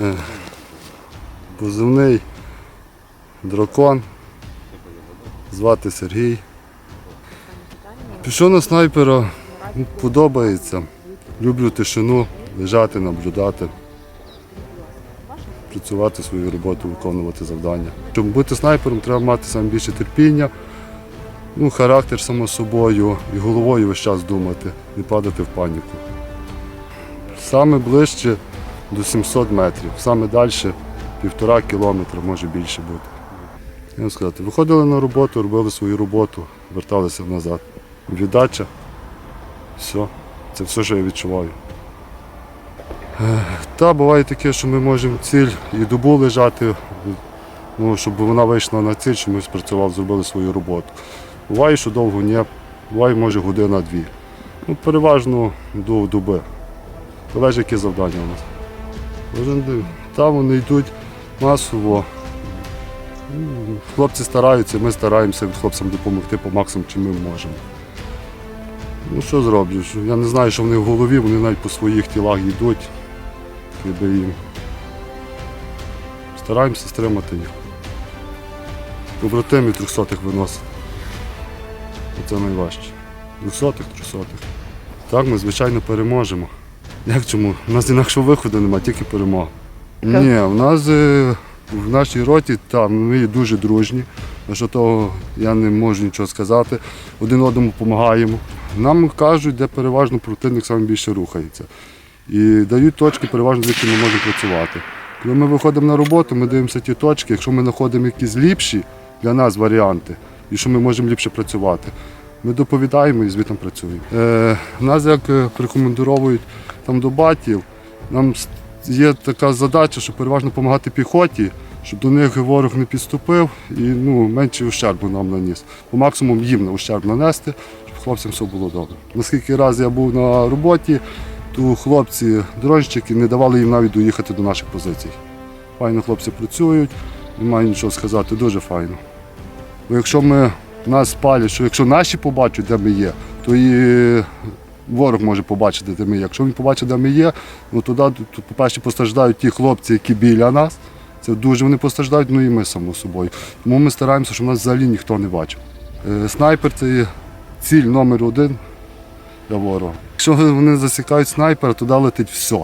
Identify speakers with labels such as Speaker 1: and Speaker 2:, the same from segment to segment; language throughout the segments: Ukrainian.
Speaker 1: Е, Позивний дракон. Звати Сергій. Пішов на снайпера, подобається. Люблю тишину, лежати, наблюдати, працювати свою роботу, виконувати завдання. Щоб бути снайпером, треба мати саме більше терпіння, ну, характер само собою і головою весь час думати, не падати в паніку. Саме ближче до 700 метрів, саме далі півтора кілометра, може більше бути. Я сказати, виходили на роботу, робили свою роботу, верталися назад. Віддача, все. Це все, що я відчуваю. Та буває таке, що ми можемо ціль і добу лежати, ну, щоб вона вийшла на ціль, щоб ми спрацювали, зробили свою роботу. Буває, що довго ні, буває, може година-дві. Ну, переважно до доби. Залежить, які завдання у нас. Там вони йдуть масово. Ну, Хлопці стараються, ми стараємося хлопцям допомогти по максимуму, чим ми можемо. Ну що зроблю? Я не знаю, що вони в голові, вони навіть по своїх тілах йдуть. Якби. Стараємося стримати їх. Побратимів трьохсотих виносити. Це найважче. Двохсотих, трьохсотих. Так, ми, звичайно, переможемо. Як чому? У нас інакшого виходу немає, тільки перемога. Ні, в нас е, в нашій роті там ми є дуже дружні. Що того я не можу нічого сказати. Один одному допомагаємо. Нам кажуть, де переважно противник саме більше рухається. І дають точки, переважно, з якими ми можемо працювати. Коли ми виходимо на роботу, ми дивимося ті точки, якщо ми знаходимо якісь ліпші для нас варіанти, і що ми можемо ліпше працювати. Ми доповідаємо і звітом працюємо. Е, нас як е, прикомандировують там до батів, нам є така задача, що переважно допомагати піхоті, щоб до них ворог не підступив і ну, менше ущербу нам наніс. По максимуму їм ущерб нанести, щоб хлопцям все було добре. Наскільки раз я був на роботі, то хлопці, дронщики не давали їм навіть доїхати до наших позицій. Файно хлопці працюють, немає нічого сказати, дуже файно. Бо якщо ми нас спалять, що якщо наші побачать, де ми є, то і ворог може побачити, де ми є. Якщо він побачить, де ми є, ну тоді, то, по-перше, постраждають ті хлопці, які біля нас. Це дуже вони постраждають, ну і ми само собою. Тому ми стараємося, щоб нас взагалі ніхто не бачив. Е, Снайпер це ціль номер один для ворога. Якщо вони засікають снайпера, туди летить все.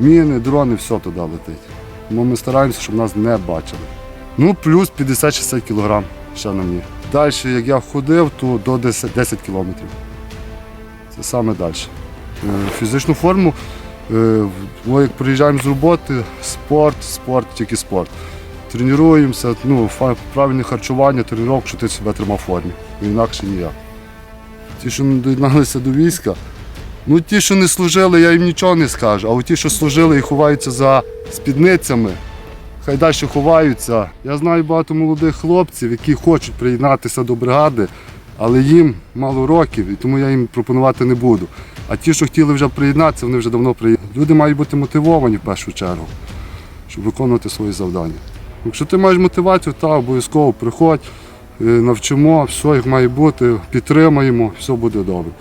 Speaker 1: Міни, дрони, все туди летить. Тому ми стараємося, щоб нас не бачили. Ну, плюс 50-60 кілограм ще на мені. Далі, як я ходив, то до 10, 10 кілометрів. Це саме далі. Е, Фізичну форму, е, ми як приїжджаємо з роботи, спорт, спорт, тільки спорт. Тренуємося, ну, правильне харчування, тренування, щоб ти себе тримав в формі. Інакше ніяк. Ті, що не доєдналися до війська, ну ті, що не служили, я їм нічого не скажу. А от ті, що служили і ховаються за спідницями, хай далі ховаються. Я знаю багато молодих хлопців, які хочуть приєднатися до бригади, але їм мало років, і тому я їм пропонувати не буду. А ті, що хотіли вже приєднатися, вони вже давно приєднали. Люди мають бути мотивовані в першу чергу, щоб виконувати свої завдання. Якщо ти маєш мотивацію, та обов'язково приходь, навчимо, все як має бути, підтримаємо, все буде добре.